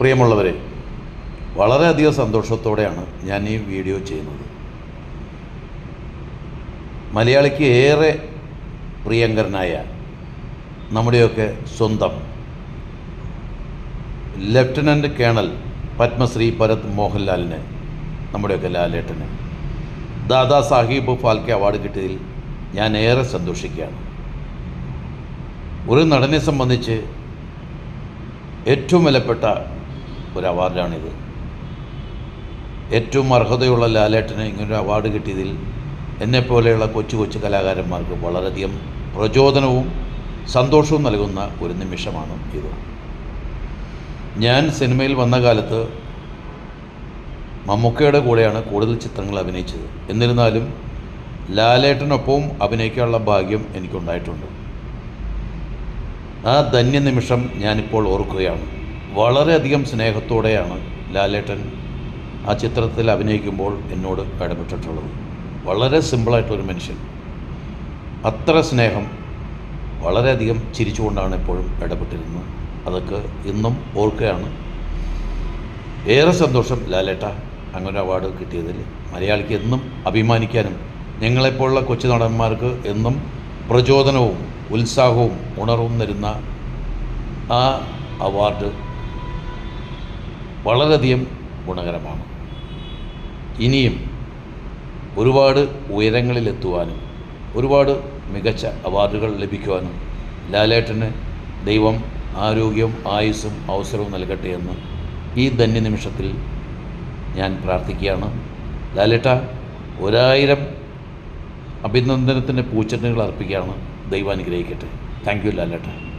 പ്രിയമുള്ളവരെ വളരെയധികം സന്തോഷത്തോടെയാണ് ഞാൻ ഈ വീഡിയോ ചെയ്യുന്നത്. മലയാളിക്ക് ഏറെ പ്രിയങ്കരനായ നമ്മുടെയൊക്കെ സ്വന്തം ലഫ്റ്റനന്റ് കേണൽ പത്മശ്രീ ഭരത് മോഹൻലാലിന് നമ്മുടെയൊക്കെ ലാലേട്ടന് ദാദാ സാഹിബ് ഫാൽക്കെ അവാർഡ് കിട്ടിയതിൽ ഞാൻ ഏറെ സന്തോഷിക്കുകയാണ്. ഒരു നടനെ സംബന്ധിച്ച് ഏറ്റവും വിലപ്പെട്ട ഒരു അവാർഡാണിത്. ഏറ്റവും അർഹതയുള്ള ലാലേട്ടന് ഇങ്ങനൊരു അവാർഡ് കിട്ടിയതിൽ എന്നെപ്പോലെയുള്ള കൊച്ചു കൊച്ചു കലാകാരന്മാർക്ക് വളരെയധികം പ്രചോദനവും സന്തോഷവും നൽകുന്ന ഒരു നിമിഷമാണ് ഇത്. ഞാൻ സിനിമയിൽ വന്ന കാലത്ത് മമ്മൂക്കയുടെ കൂടെയാണ് കൂടുതൽ ചിത്രങ്ങൾ അഭിനയിച്ചത്. എന്നിരുന്നാലും ലാലേട്ടനൊപ്പവും അഭിനയിക്കാനുള്ള ഭാഗ്യം എനിക്കുണ്ടായിട്ടുണ്ട്. ആ ധന്യ നിമിഷം ഞാനിപ്പോൾ ഓർക്കുകയാണ്. വളരെയധികം സ്നേഹത്തോടെയാണ് ലാലേട്ടൻ ആ ചിത്രത്തിൽ അഭിനയിക്കുമ്പോൾ എന്നോട് ഇടപെട്ടിട്ടുള്ളത് വളരെ സിമ്പിളായിട്ടൊരു മനുഷ്യൻ. അത്ര സ്നേഹം വളരെയധികം ചിരിച്ചുകൊണ്ടാണ് എപ്പോഴും ഇടപെട്ടിരുന്നത്. അതൊക്കെ ഇന്നും ഓർക്കുകയാണ്. ഏറെ സന്തോഷം ലാലേട്ട അങ്ങനെ അവാർഡ് കിട്ടിയതിൽ. മലയാളിക്ക് എന്നും അഭിമാനിക്കാനും ഞങ്ങളെപ്പോലുള്ള കൊച്ചു നടന്മാർക്ക് എന്നും പ്രചോദനവും ഉത്സാഹവും ഉണർവും തരുന്ന ആ അവാർഡ് വളരെയധികം ഗുണകരമാണ്. ഇനിയും ഒരുപാട് ഉയരങ്ങളിലെത്തുവാനും ഒരുപാട് മികച്ച അവാർഡുകൾ ലഭിക്കുവാനും ലാലേട്ടന് ദൈവം ആരോഗ്യവും ആയുസ്സും അവസരവും നൽകട്ടെ എന്ന് ഈ ധന്യനിമിഷത്തിൽ ഞാൻ പ്രാർത്ഥിക്കുകയാണ്. ലാലേട്ട ഒരായിരം അഭിനന്ദനത്തിന്റെ പൂച്ചെണ്ടുകൾ അർപ്പിക്കുകയാണ് ദൈവം അനുഗ്രഹിക്കട്ടെ. താങ്ക് യു ലാലേട്ട.